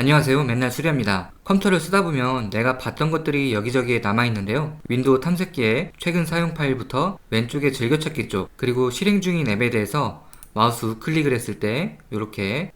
안녕하세요. 맨날 수리합니다. 컴퓨터를 쓰다 보면 내가 봤던 것들이 여기저기에 남아있는데요. 윈도우 탐색기에 최근 사용 파일부터 왼쪽에 즐겨찾기 쪽, 그리고 실행 중인 앱에 대해서 마우스 우클릭을 했을 때 이렇게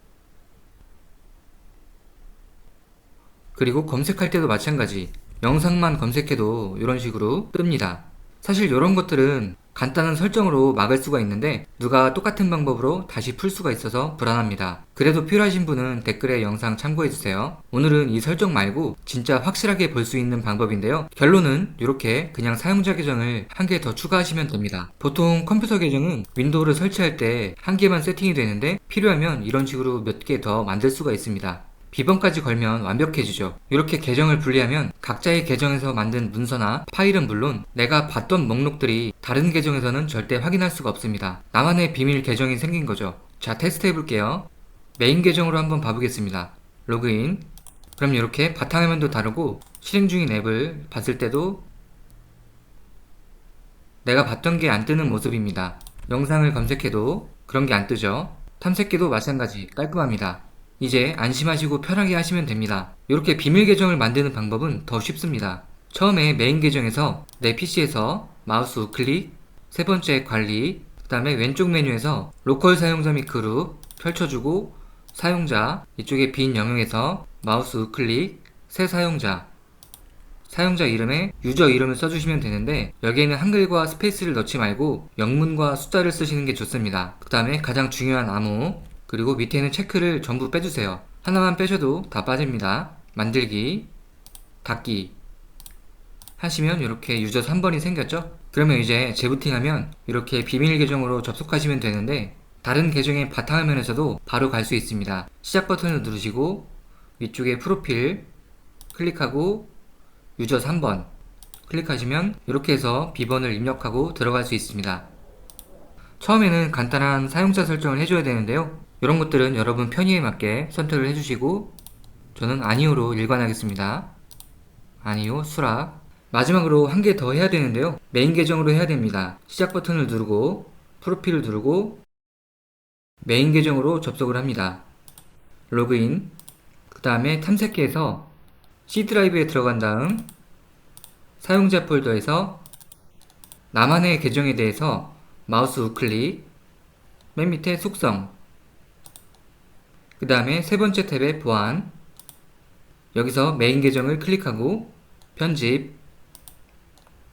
그리고 검색할 때도 마찬가지 영상만 검색해도 이런 식으로 뜹니다. 사실 이런 것들은 간단한 설정으로 막을 수가 있는데 누가 똑같은 방법으로 다시 풀 수가 있어서 불안합니다. 그래도 필요하신 분은 댓글에 영상 참고해주세요. 오늘은 이 설정 말고 진짜 확실하게 볼 수 있는 방법인데요. 결론은 이렇게 그냥 사용자 계정을 한 개 더 추가하시면 됩니다. 보통 컴퓨터 계정은 윈도우를 설치할 때 한 개만 세팅이 되는데 필요하면 이런 식으로 몇 개 더 만들 수가 있습니다. 비번까지 걸면 완벽해지죠. 이렇게 계정을 분리하면 각자의 계정에서 만든 문서나 파일은 물론 내가 봤던 목록들이 다른 계정에서는 절대 확인할 수가 없습니다. 나만의 비밀 계정이 생긴 거죠. 자, 테스트 해볼게요. 메인 계정으로 한번 봐보겠습니다. 로그인. 그럼 이렇게 바탕화면도 다르고 실행 중인 앱을 봤을 때도 내가 봤던 게 안 뜨는 모습입니다. 영상을 검색해도 그런 게 안 뜨죠. 탐색기도 마찬가지 깔끔합니다. 이제 안심하시고 편하게 하시면 됩니다. 이렇게 비밀 계정을 만드는 방법은 더 쉽습니다. 처음에 메인 계정에서 내 PC에서 마우스 우클릭, 세 번째 관리, 그 다음에 왼쪽 메뉴에서 로컬 사용자 및 그룹 펼쳐주고 사용자 이쪽에 빈 영역에서 마우스 우클릭, 새 사용자 사용자 이름에 유저 이름을 써주시면 되는데 여기에는 한글과 스페이스를 넣지 말고 영문과 숫자를 쓰시는 게 좋습니다. 그 다음에 가장 중요한 암호 그리고 밑에는 체크를 전부 빼주세요. 하나만 빼셔도 다 빠집니다. 만들기, 닫기 하시면 이렇게 유저 3번이 생겼죠? 그러면 이제 재부팅하면 이렇게 비밀 계정으로 접속하시면 되는데 다른 계정의 바탕화면에서도 바로 갈 수 있습니다. 시작 버튼을 누르시고 위쪽에 프로필 클릭하고 유저 3번 클릭하시면 이렇게 해서 비번을 입력하고 들어갈 수 있습니다. 처음에는 간단한 사용자 설정을 해줘야 되는데요. 이런 것들은 여러분 편의에 맞게 선택을 해주시고 저는 아니오로 일관하겠습니다. 아니오 수락 마지막으로 한 개 더 해야 되는데요. 메인 계정으로 해야 됩니다. 시작 버튼을 누르고 프로필을 누르고 메인 계정으로 접속을 합니다. 로그인 그 다음에 탐색기에서 C 드라이브에 들어간 다음 사용자 폴더에서 나만의 계정에 대해서 마우스 우클릭 맨 밑에 속성 그 다음에 세 번째 탭에 보안. 여기서 메인 계정을 클릭하고 편집.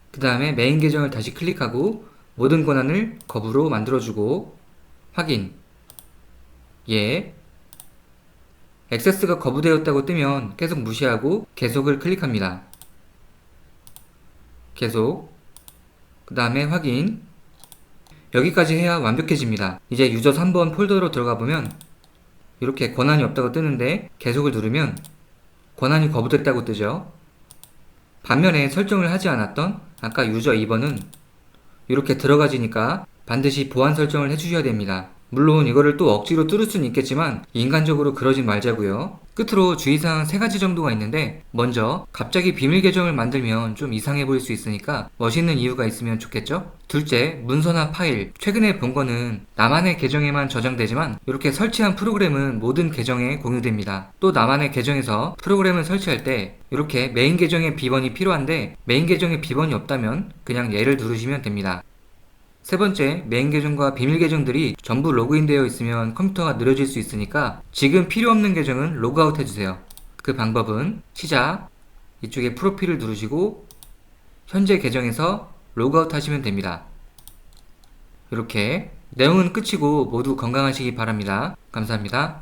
그 다음에 메인 계정을 다시 클릭하고 모든 권한을 거부로 만들어주고 확인. 예. 액세스가 거부되었다고 뜨면 계속 무시하고 계속을 클릭합니다. 계속. 그 다음에 확인. 여기까지 해야 완벽해집니다. 이제 유저 3번 폴더로 들어가 보면 이렇게 권한이 없다고 뜨는데 계속을 누르면 권한이 거부됐다고 뜨죠. 반면에 설정을 하지 않았던 아까 유저 2번은 이렇게 들어가지니까 반드시 보안 설정을 해주셔야 됩니다. 물론 이거를 또 억지로 뚫을 수는 있겠지만 인간적으로 그러진 말자고요. 끝으로 주의사항 세 가지 정도가 있는데 먼저 갑자기 비밀 계정을 만들면 좀 이상해 보일 수 있으니까 멋있는 이유가 있으면 좋겠죠? 둘째, 문서나 파일. 최근에 본 거는 나만의 계정에만 저장되지만 이렇게 설치한 프로그램은 모든 계정에 공유됩니다. 또 나만의 계정에서 프로그램을 설치할 때 이렇게 메인 계정의 비번이 필요한데 메인 계정에 비번이 없다면 그냥 얘를 누르시면 됩니다. 세 번째, 메인 계정과 비밀 계정들이 전부 로그인되어 있으면 컴퓨터가 느려질 수 있으니까 지금 필요 없는 계정은 로그아웃 해주세요. 그 방법은 시작, 이쪽에 프로필을 누르시고 현재 계정에서 로그아웃 하시면 됩니다. 이렇게 내용은 끝이고 모두 건강하시기 바랍니다. 감사합니다.